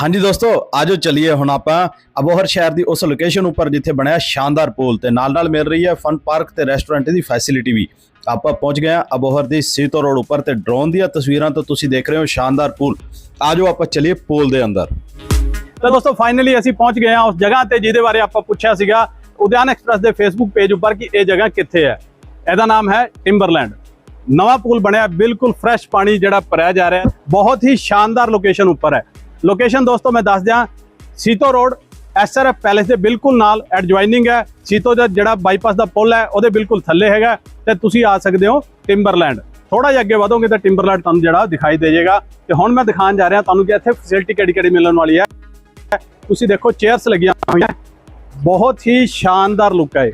ਹਾਂਜੀ ਦੋਸਤੋ, ਆਜੋ ਚਲਿਏ ਹੁਣ ਆਪਾਂ ਅਬੋਹਰ ਸ਼ਹਿਰ ਦੀ ਉਸ ਲੋਕੇਸ਼ਨ ਉੱਪਰ ਜਿੱਥੇ ਬਣਿਆ ਸ਼ਾਨਦਾਰ ਪੂਲ ਤੇ ਨਾਲ ਨਾਲ ਮਿਲ ਰਹੀ ਹੈ ਫਨ ਪਾਰਕ ਤੇ ਰੈਸਟੋਰੈਂਟ ਦੀ ਫੈਸਿਲਿਟੀ ਵੀ। ਆਪਾਂ ਪਹੁੰਚ ਗਏ ਹਾਂ ਅਬੋਹਰ ਦੀ ਸੀਤੋ ਰੋਡ ਉੱਪਰ ਤੇ ਡਰੋਨ ਦੀਆਂ ਤਸਵੀਰਾਂ ਤੋਂ ਤੁਸੀਂ ਦੇਖ ਰਹੇ ਹੋ ਸ਼ਾਨਦਾਰ ਪੂਲ। ਆਜੋ ਆਪਾਂ ਚਲਿਏ ਪੂਲ ਦੇ ਅੰਦਰ। ਤਾਂ ਦੋਸਤੋ ਫਾਈਨਲੀ ਅਸੀਂ ਪਹੁੰਚ ਗਏ ਹਾਂ ਉਸ ਜਗ੍ਹਾ ਤੇ ਜਿਹਦੇ ਬਾਰੇ ਆਪਾਂ ਪੁੱਛਿਆ ਸੀਗਾ ਉਦਿਆਨ ਐਕਸਪ੍ਰੈਸ ਦੇ ਫੇਸਬੁੱਕ ਪੇਜ ਉੱਪਰ ਕਿ ਇਹ ਜਗ੍ਹਾ ਕਿੱਥੇ ਹੈ। ਇਹਦਾ ਨਾਮ ਹੈ ਟਿੰਬਰਲੈਂਡ ਨਵਾਂ ਪੂਲ ਬਣਿਆ, ਬਿਲਕੁਲ ਫਰੈਸ਼ ਪਾਣੀ ਜਿਹੜਾ ਭਰਿਆ ਜਾ ਰਿਹਾ ਬਹੁਤ ਹੀ ਸ਼ਾਨਦਾਰ ਲੋਕੇਸ਼ਨ ਉੱਪਰ ਹੈ। ਲੋਕੇਸ਼ਨ ਦੋਸਤੋ ਮੈਂ ਦੱਸ ਦਿਆਂ ਸੀਤੋ ਰੋਡ, ਐਸਆਰਐਫ ਪੈਲੇਸ ਦੇ ਬਿਲਕੁਲ ਨਾਲ ਐਡਜੋਇਨਿੰਗ ਹੈ। ਸੀਤੋ ਦਾ ਜਿਹੜਾ ਬਾਈਪਾਸ ਦਾ ਪੁਲ ਹੈ, ਉਹਦੇ ਬਿਲਕੁਲ ਥੱਲੇ ਹੈਗਾ। ਤੇ ਤੁਸੀਂ ਆ ਸਕਦੇ ਹੋ ਟਿੰਬਰਲੈਂਡ ਥੋੜਾ ਜਿਹਾ ਅੱਗੇ ਵਧੋਗੇ ਤਾਂ ਟਿੰਬਰਲੈਂਡ ਤੁਹਾਨੂੰ ਜਿਹੜਾ ਦਿਖਾਈ ਦੇ ਜਾਏਗਾ ਤੇ ਹੁਣ ਮੈਂ ਦਿਖਾਉਣ ਜਾ ਰਿਹਾ, ਤੁਹਾਨੂੰ ਕਿ ਇੱਥੇ ਫੈਸਿਲਿਟੀ ਕਿਹੜੀ ਕਿਹੜੀ ਮਿਲਣ ਵਾਲੀ ਹੈ। ਤੁਸੀਂ ਦੇਖੋ ਚੇਅਰਸ ਲੱਗੀਆਂ ਹੋਈਆਂ। ਬਹੁਤ ਹੀ ਸ਼ਾਨਦਾਰ ਲੁੱਕ ਹੈ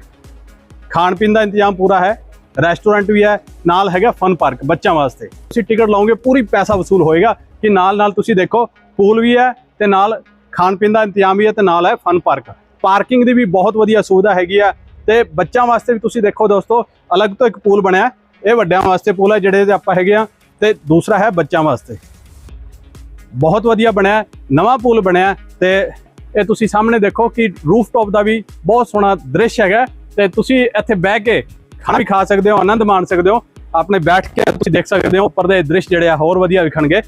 ਖਾਣ ਪੀਣ ਦਾ ਇੰਤਜ਼ਾਮ ਪੂਰਾ ਹੈ। ਰੈਸਟੋਰੈਂਟ ਵੀ ਹੈ, ਨਾਲ ਹੈਗਾ ਫਨ ਪਾਰਕ ਬੱਚਿਆਂ ਵਾਸਤੇ। ਤੁਸੀਂ ਟਿਕਟ ਲਾਓਗੇ, ਪੂਰੀ ਪੈਸਾ ਵਸੂਲ ਹੋਏਗਾ ਕਿ ਨਾਲ ਨਾਲ ਤੁਸੀਂ ਦੇਖੋ ਪੂਲ ਵੀ ਹੈ ਤੇ ਨਾਲ ਖਾਣ ਪੀਣ ਦਾ ਇੰਤਜ਼ਾਮ ਵੀ ਹੈ ਤੇ ਨਾਲ ਹੈ ਫਨ ਪਾਰਕ। ਪਾਰਕਿੰਗ ਦੀ ਵੀ ਬਹੁਤ ਵਧੀਆ ਸੁਵਿਧਾ ਹੈਗੀ ਆ ਤੇ ਬੱਚਿਆਂ ਵਾਸਤੇ ਵੀ ਤੁਸੀਂ ਦੇਖੋ ਦੋਸਤੋ, ਅਲੱਗ ਤੋਂ ਇੱਕ ਪੂਲ ਬਣਿਆ ਇਹ ਵੱਡਿਆਂ ਵਾਸਤੇ ਪੂਲ ਹੈ ਜਿਹੜੇ ਆਪਾਂ ਹੈਗੇ ਆ ਤੇ ਦੂਸਰਾ ਹੈ ਬੱਚਿਆਂ ਵਾਸਤੇ। ਬਹੁਤ ਵਧੀਆ ਬਣਿਆ ਨਵਾਂ ਪੂਲ ਬਣਿਆ ਹੈ ਤੇ ਇਹ ਤੁਸੀਂ ਸਾਹਮਣੇ ਦੇਖੋ ਕਿ ਰੂਫਟੌਪ ਦਾ ਵੀ ਬਹੁਤ ਸੋਹਣਾ ਦ੍ਰਿਸ਼ ਹੈਗਾ ਤੇ ਤੁਸੀਂ ਇੱਥੇ ਬਹਿ ਕੇ ਖਾਣਾ ਵੀ ਖਾ ਸਕਦੇ ਹੋ, ਆਨੰਦ ਮਾਣ ਸਕਦੇ ਹੋ। ਆਪਣੇ ਬੈਠ ਕੇ ਤੁਸੀਂ ਦੇਖ ਸਕਦੇ ਹੋ, ਉੱਪਰ ਦੇ ਦ੍ਰਿਸ਼ ਜਿਹੜੇ ਆ ਹੋਰ ਵਧੀਆ ਵਿਖਣਗੇ।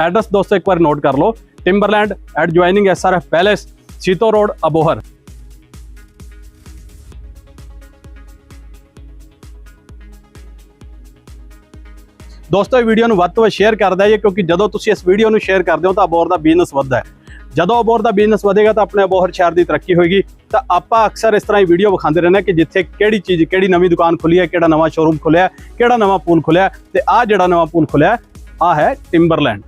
ਐਡਰੈਸ ਦੋਸਤੋ ਇੱਕ ਵਾਰ ਨੋਟ ਕਰ ਲਓ। Timberland adjoining SRF palace Sito road Abohar ਦੋਸਤੋ, ਇਹ ਵੀਡੀਓ ਨੂੰ ਵੱਧ ਤੋਂ ਵੱਧ ਸ਼ੇਅਰ ਕਰਦਾ ਜੀ, ਕਿਉਂਕਿ ਜਦੋਂ ਤੁਸੀਂ ਇਸ ਵੀਡੀਓ ਨੂੰ ਸ਼ੇਅਰ ਕਰਦੇ ਹੋ, ਤਾਂ ਅਬੋਹਰ ਦਾ ਬਿਜ਼ਨਸ ਵੱਧਦਾ ਹੈ। ਜਦੋਂ ਅਬੋਹਰ ਦਾ ਬਿਜ਼ਨਸ ਵਧੇਗਾ, ਤਾਂ ਆਪਣੇ ਅਬੋਹਰ ਸ਼ਹਿਰ ਦੀ ਤਰੱਕੀ ਹੋਏਗੀ। ਤਾਂ ਆਪਾਂ ਅਕਸਰ ਇਸ ਤਰ੍ਹਾਂ ਹੀ ਵੀਡੀਓ ਵਿਖਾਉਂਦੇ ਰਹਿੰਦੇ ਹਾਂ ਕਿ ਜਿੱਥੇ ਕਿਹੜੀ ਚੀਜ਼, ਕਿਹੜੀ ਨਵੀਂ ਦੁਕਾਨ ਖੁੱਲੀ ਹੈ, ਕਿਹੜਾ ਨਵਾਂ ਸ਼ੋਰੂਮ ਖੁੱਲਿਆ ਕਿਹੜਾ ਨਵਾਂ ਪੂਲ ਖੁੱਲਿਆ ਹੈ। ਤੇ ਆਹ ਜਿਹੜਾ ਨਵਾਂ ਪੂਲ ਖੁੱਲਿਆ ਆ ਹੈ ਟਿੰਬਰਲੈਂਡ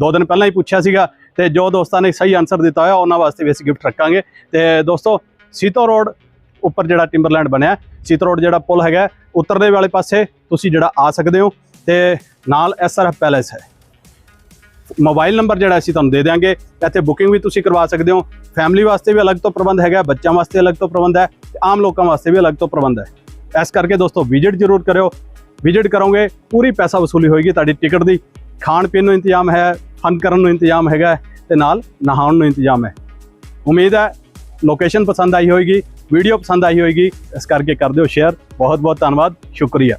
ਦੋ ਦਿਨ ਪਹਿਲਾਂ ਹੀ ਪੁੱਛਿਆ ਸੀਗਾ ਤੇ ਜੋ ਦੋਸਤਾਂ ਨੇ ਸਹੀ ਆਨਸਰ ਦਿੱਤਾ ਹੋਇਆ, ਉਹਨਾਂ ਵਾਸਤੇ ਵੀ ਅਸੀਂ ਗਿਫਟ ਰੱਖਾਂਗੇ। ਤੇ ਦੋਸਤੋ, ਸੀਤੋ ਰੋਡ ਉੱਪਰ ਜਿਹੜਾ ਟਿੰਬਰਲੈਂਡ ਬਣਿਆ, ਸੀਤੋ ਰੋਡ ਜਿਹੜਾ ਪੁਲ ਹੈਗਾ, ਉਤਰਦੇ ਵਾਲੇ ਪਾਸੇ ਤੁਸੀਂ ਜਿਹੜਾ ਆ ਸਕਦੇ ਹੋ ਤੇ ਨਾਲ ਐਸਆਰਐਫ ਪੈਲੇਸ ਹੈ। ਮੋਬਾਈਲ ਨੰਬਰ ਜਿਹੜਾ ਅਸੀਂ ਤੁਹਾਨੂੰ ਦੇ ਦਿਆਂਗੇ, ਇੱਥੇ ਬੁਕਿੰਗ ਵੀ ਤੁਸੀਂ ਕਰਵਾ ਸਕਦੇ ਹੋ। ਫੈਮਿਲੀ ਵਾਸਤੇ ਵੀ ਅਲੱਗ ਤੋਂ ਪ੍ਰਬੰਧ ਹੈਗਾ, ਬੱਚਿਆਂ ਵਾਸਤੇ ਅਲੱਗ ਤੋਂ ਪ੍ਰਬੰਧ ਹੈ ਤੇ ਆਮ ਲੋਕਾਂ ਵਾਸਤੇ ਵੀ ਅਲੱਗ ਤੋਂ ਪ੍ਰਬੰਧ ਹੈ। ਇਸ ਕਰਕੇ ਦੋਸਤੋ ਵਿਜ਼ਿਟ ਜ਼ਰੂਰ ਕਰਿਓ। ਵਿਜ਼ਿਟ ਕਰੋਗੇ, ਪੂਰੀ ਪੈਸਾ ਵਸੂਲੀ ਹੋਏਗੀ ਤੁਹਾਡੀ ਟਿਕਟ ਦੀ। ਖਾਣ ਪੀਣ ਨੂੰ ਇੰਤਜ਼ਾਮ ਹੈ ਫਨ ਕਰਨ ਨੂੰ ਇੰਤਜ਼ਾਮ ਹੈਗਾ ਤੇ ਨਾਲ ਨਹਾਉਣ ਨੂੰ ਇੰਤਜ਼ਾਮ ਹੈ। ਉਮੀਦ ਹੈ ਲੋਕੇਸ਼ਨ ਪਸੰਦ ਆਈ ਹੋਏਗੀ, ਵੀਡੀਓ ਪਸੰਦ ਆਈ ਹੋਏਗੀ, ਇਸ ਕਰਕੇ ਕਰ ਦਿਓ ਸ਼ੇਅਰ ਬਹੁਤ ਬਹੁਤ ਧੰਨਵਾਦ, ਸ਼ੁਕਰੀਆ।